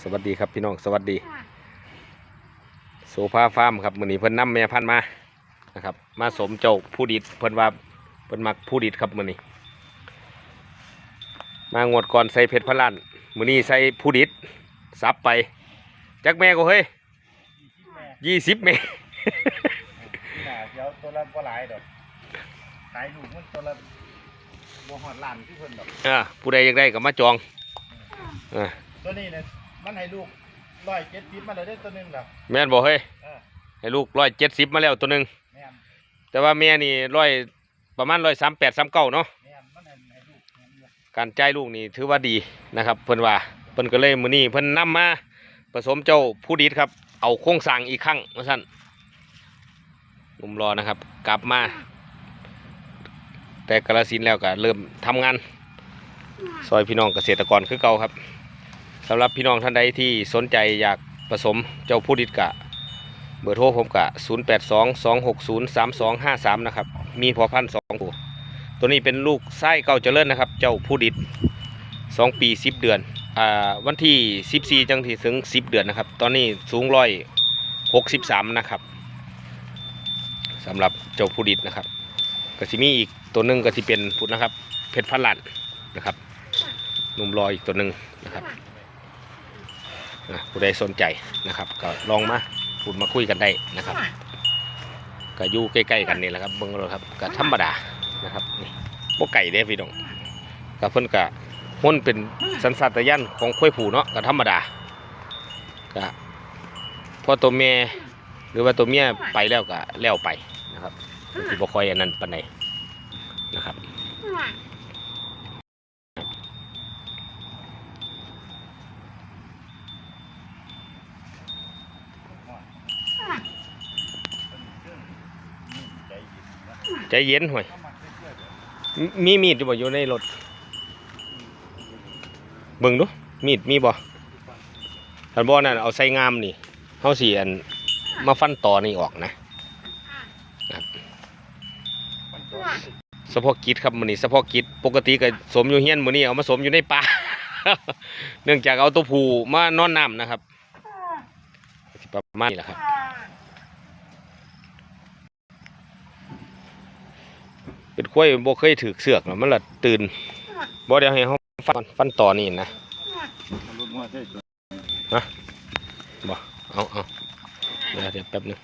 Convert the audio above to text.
สวัสดีครับพี่น้องสวัสดีโซฟาฟาร์มครับมือนี้เพิ่นนำแม่พันธุ์มานะครับ มาสมเจ้าผู้ดิดเพิ่นว่าเพิ่นมักผู้ดิดครับมือนี้ มางวดก่อนใส่เพชรพะลันมือนี้ใส่ผู้ดิดซับไปจักแม่ก็เฮ้ยยี่สิบแม่นี่น่ะเดี๋ยวตัวละบ่หลายดอกขายลูกมันตัวละบ่ฮอดล้านที่เพิ่นดอกอ่าผู้ใดอยากได้ก็มาจองอ่าตัวนี้เนี่ย มันให้ลูกร้อยเจ็ดสิบมาเลยได้อตัวหนึงล่ะแม่นบอกเฮ้ยเออให้ลูกร้อยเจ็ดสิบมาแล้วตัวหนึ่งแม่นแต่ว่าแม่นี่ร้อยประมาณร้อยสามแปดสามเก้าเนาะแม่นมันให้ให้ลูกแม่นอยู่การจ่ายลูกนี่ถือว่าดีนะครับเพิ่นว่าเพิ่นก็เลยมื้อนี้เพิ่นนำมาผสมเจ้าผู้ดีดครับ เอาโครงสร้างอีกครั้งว่าซั่นหนุ่มรอนะครับ กลับมา แต่กระสินธุ์แล้วก็เริ่มทำงานซอยพี่น้องเกษตรกรคือเก่าครับ สำหรับพี่น้องท่านใดที่สนใจอยากผสมเจ้าผู้ดิดกะ เบอร์โทรผมกะ 0 8 2 2 6 0 3 2 5 3 นะครับ มีพอพันสองตัวตัวนี้เป็นลูกไส้เก่าเจริญนะครับ เจ้าผู้ดิดสองปีสิบเดือน อ่า วันที่สิบสี่จังที่ถึงสิบเดือนนะครับ ตอนนี้สูงร้อยหกสิบสามนะครับสำหรับเจ้าผู้ดิดนะครับก็สิมีอีกตัวหนึ่งก็สิเป็นพุดนะครับ เพชรพันลันนะครับ หนุ่มรอยอีกตัวหนึ่งนะครับ ผู้ใดสนใจนะครับ ก็ลองมาพูดมาคุยกันได้นะครับ ก็อยู่ใกล้ๆกันนี่แหละครับเบิ่งเราครับก็ธรรมดานะครับนี่บ่ไก่เด้พี่น้องก็เพิ่นก็มันเป็นสัญชาตญาณของข้อยผูเนาะก็ธรรมดาก็พอตัวแม่หรือว่าตัวเมียไปแล้วก็แล้วไปนะครับก็สิบ่ค่อยอันนั้นปานใดนะครับ ใจเย็นนะเย็นห่วยเข้ามาเรื่อยๆเด้อมมีมีดอยู่บ่อยู่ในรถเบิ่งดูมีดมีบ่ท่านบ่นั่นเอาใส่งามนี่เฮาสิอันมาฟันต่อนี่ออกนะมันตัวเฉพาะกิจครับมื้อนี้เฉพาะกิจปกติก็สมอยู่เฮียนมื้อนี้เอามาสมอยู่ในป่าเนื่องจากเอาตัวผู้มานอนน้ำนะครับประมาณนี้แหละครับ เป็นข้วยบ่เคยถือเสือกหรอกมันละตื่นบ่เดี๋ยวให้เขาฟันฟันต่อนี่นะมันรู้ว่าใช่ตัวบ่เอาเอาเดี๋ยวเดี๋ยวแป๊บหนึง